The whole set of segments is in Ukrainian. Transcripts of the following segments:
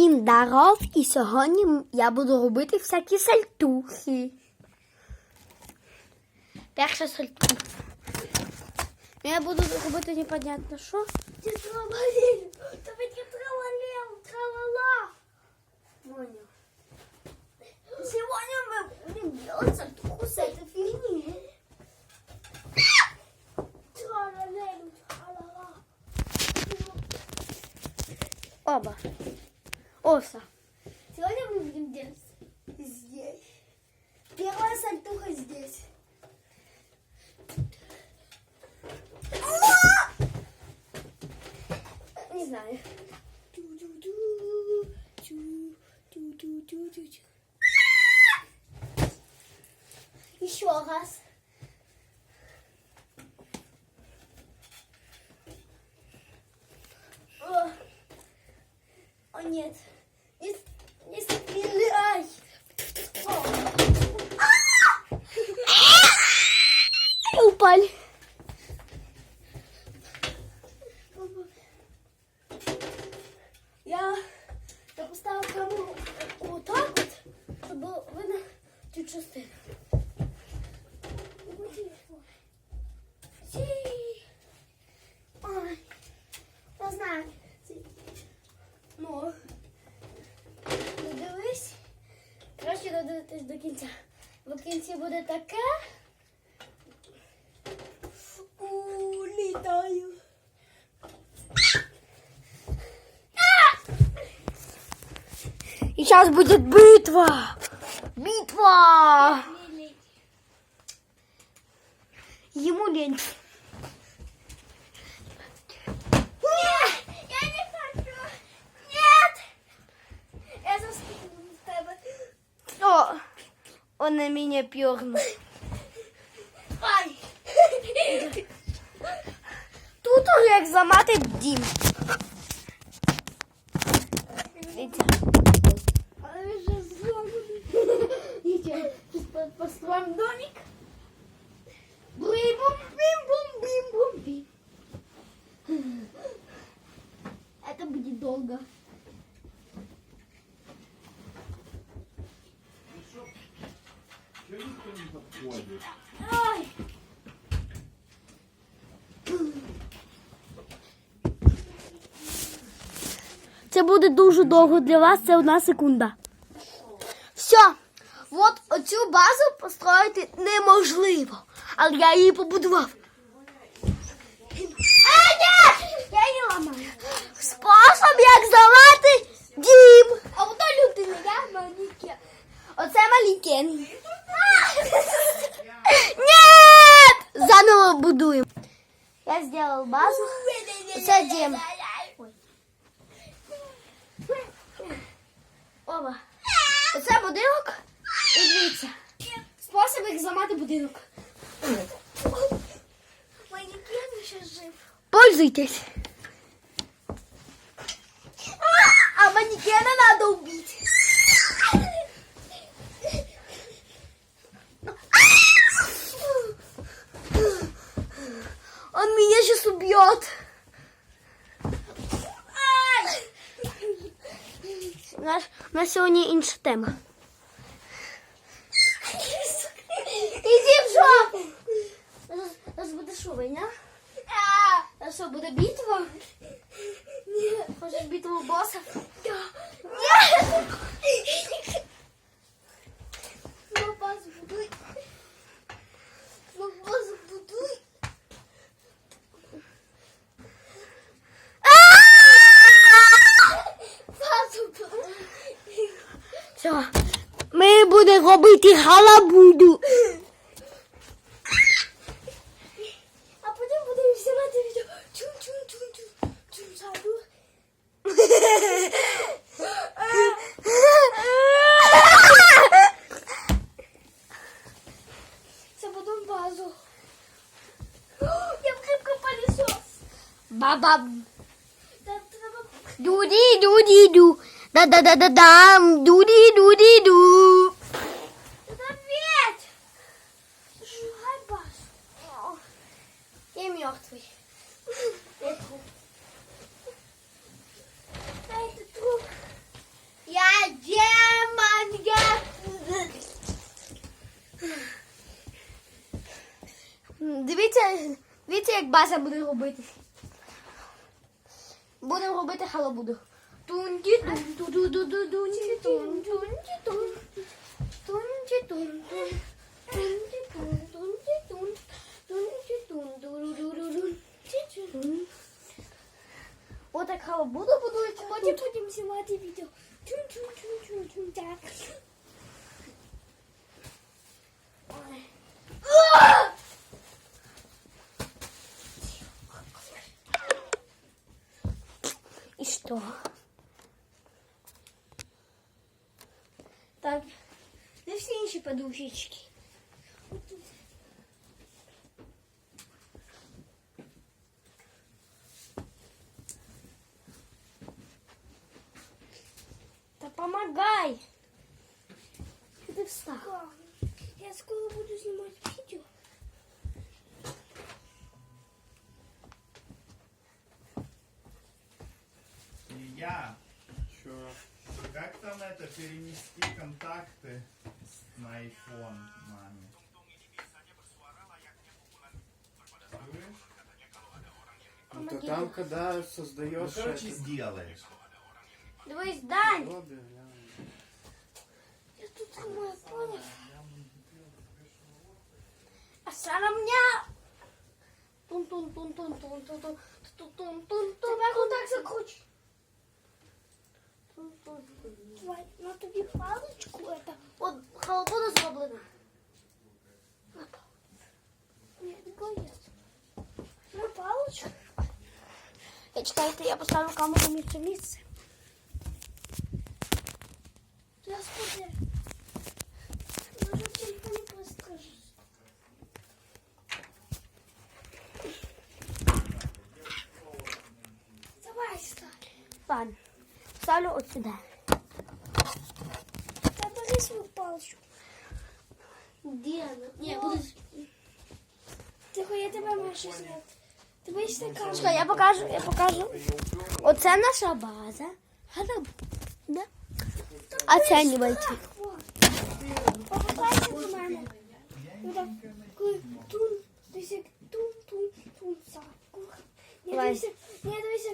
Всім даров, і сьогодні я буду робити всякі сальтухи. Перша сальтуха. Я буду робити непонятно що. Ты траволил, ты ведь не траволил, тралала. Понял. Сегодня мы будем делать сальтуху с этой фигни. Тралалелю, тралала. Оба. Оса. Сегодня мы будем делать здесь. Первая сальтуха здесь. Не знаю. Еще раз. О, О, нет. Не, не стреляй. О. Упали. Я, я поставила камеру отак от, щоб видно цю частину. Сі. Ой, я знаю. Сі. Ну, не дивись. Краще додивитись до кінця. В кінці буде таке. У, літаю. И сейчас будет битва. Битва. Ему лень. На меня пернул. Ай! Тут як замати дім. Чего никто не подходит? Ай! Це буде дуже довго для вас, це одна секунда. Все. От оцю базу построїти неможливо. Але я її побудував. А, нет! Я не ломаю. Спосіб, як зламати дім. А вот то людина, я маленький. Оце маленький. Ні! Заново будуємо. Я зробив базу. Оце дім. Оба. Оце будинок. І дивіться. Спосіб, як зламати будинок. Манекен ще жив. Пользуйтесь. А манекена сьогодні інша тема. Іди в жопу! Зараз, буде що, війна? А що, буде битва? Ні. Хочеш битву боса? Ну, базу будуй. Ну, базу будуй. Базу будуй. Все. Ми будемо робити галабуду. А потім будемо знімати відео. Саду. Це потім базу. Я вкрипка пылесос. Бабам. Та треба Дуди, Где маньяк? Дивіться, дивіться, як база буде робити. Будемо робити халабуду. Тунді тун ту ту ту тунді тун тунді тун тунді тун тунді тун так халабуду будуть. А потім будемо снимать видео. Чун чун чун чун чун Так. И что? Так, нашли еще подушечки. принесла. Я скоро буду снимать видео. И Я чё, как там это перенести контакты на iPhone маме? Это ну, там, когда создаешь... Ну, короче, это... сделаешь. Давай, сдай! Я? А сарамня. тун тун тун тун тун тун тун тун тун тун тун отак закручу. тун тун Давай, на тобі паличку. Это. От халабуда зроблена. Ні, не. На паличку. Я чекайте, я поставлю камеру місце місце. Господи. Може сюда. Да, бери свою палочку. Где она? Не, буду... Тихо, я тебе маю щось зняти. Ти боїшся камеру. Я покажу, я покажу. Вот Оце наша база. Гараб. Да? А це не бойки. Покупайся до Тун. Ну так, тун, тун, тун, тун, сакуха. Не дивися, не дивися,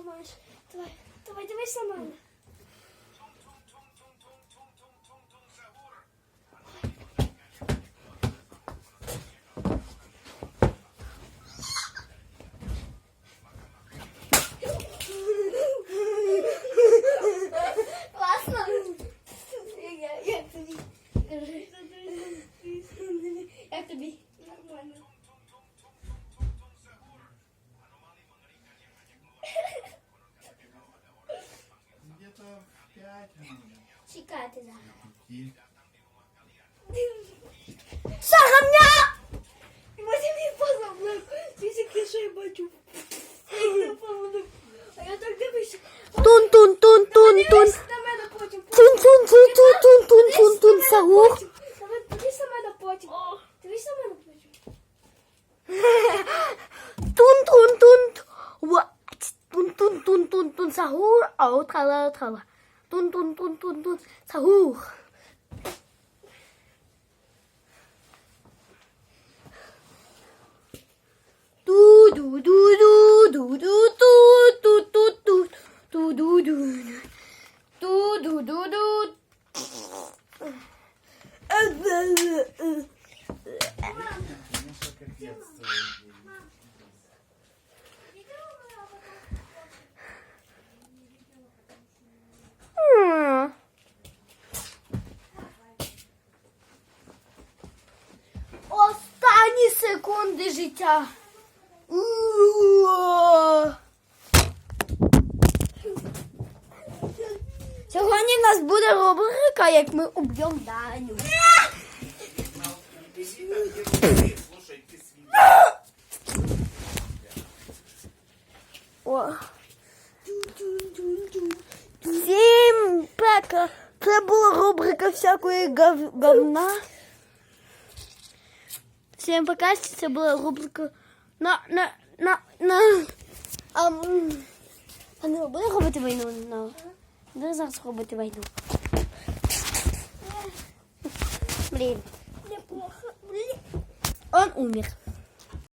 Tu vai, tu vai, tu vai chamar. Чекайте зараз. Сагамня! Возьми мій позаблок. Тільки що я бачу. А я так дивлюся. Тун-тун-тун-тун-тун. Тун-тун-тун-тун-тун-тун-тун. Сагух. Дивись на мене потім. Дивись на мене потім. Тун-тун-тун. Тун-тун-тун-тун-тун. Сагур. А от. Dun dun dun dun dun. Sahur. Секунди життя. Сьогодні в нас буде рубрика, як ми уб'ємо Даню. Всім пека. Це була рубрика всякої гов... говна. Всім пока, це була рубрика на на на на а, а не буде робити війну на буде зараз робити війну. Блин. Он умер.